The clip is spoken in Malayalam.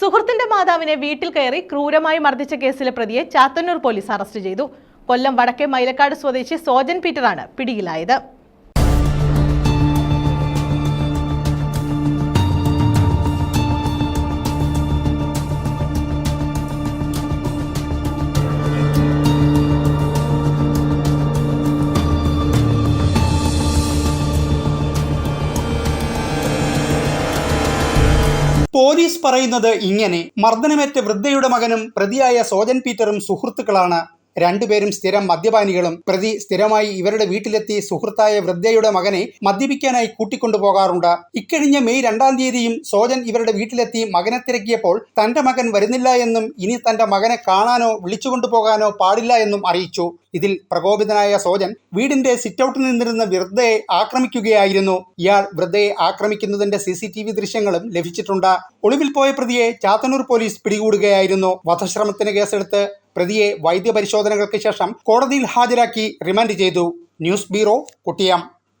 സുഹൃത്തിന്റെ മാതാവിനെ വീട്ടിൽ കയറി ക്രൂരമായി മർദ്ദിച്ച കേസിലെ പ്രതിയെ ചാത്തന്നൂർ പോലീസ് അറസ്റ്റ് ചെയ്തു. കൊല്ലം വടക്കേ മൈലക്കാട് സ്വദേശി സോജൻ പീറ്ററാണ് പിടിയിലായത്. പോലീസ് പറയുന്നത് ഇങ്ങനെ. മർദ്ദനമേറ്റ വൃദ്ധയുടെ മകനും പ്രതിയായ സോജൻ പീറ്ററും സുഹൃത്തുക്കളാണ് രണ്ടുപേരും സ്ഥിരം മദ്യപാനികളും പ്രതി സ്ഥിരമായി ഇവരുടെ വീട്ടിലെത്തി സുഹൃത്തായ വൃദ്ധയുടെ മകനെ മദ്യപിക്കാനായി കൂട്ടിക്കൊണ്ടുപോകാറുണ്ട് ഇക്കഴിഞ്ഞ മെയ് രണ്ടാം തീയതിയും സോജൻ ഇവരുടെ വീട്ടിലെത്തി മകനെ തിരക്കിയപ്പോൾ തന്റെ മകൻ വരുന്നില്ല എന്നും ഇനി തന്റെ മകനെ കാണാനോ വിളിച്ചുകൊണ്ടുപോകാനോ പാടില്ല എന്നും അറിയിച്ചു. ഇതിൽ പ്രകോപിതനായ സോജൻ വീടിന്റെ സിറ്റൌട്ടിൽ നിന്നിരുന്ന വൃദ്ധയെ ആക്രമിക്കുകയായിരുന്നു. ഇയാൾ വൃദ്ധയെ ആക്രമിക്കുന്നതിന്റെ സി സി ടി വി ദൃശ്യങ്ങളും ലഭിച്ചിട്ടുണ്ട്. ഒളിവിൽ പോയ പ്രതിയെ ചാത്തന്നൂർ പോലീസ് പിടികൂടുകയായിരുന്നു. വധശ്രമത്തിന് കേസെടുത്ത് പ്രതിയെ വൈദ്യപരിശോധനകൾക്ക് ശേഷം കോടതിയിൽ ഹാജരാക്കി റിമാൻഡ് ചെയ്തു. News bureau കുട്ടിയം.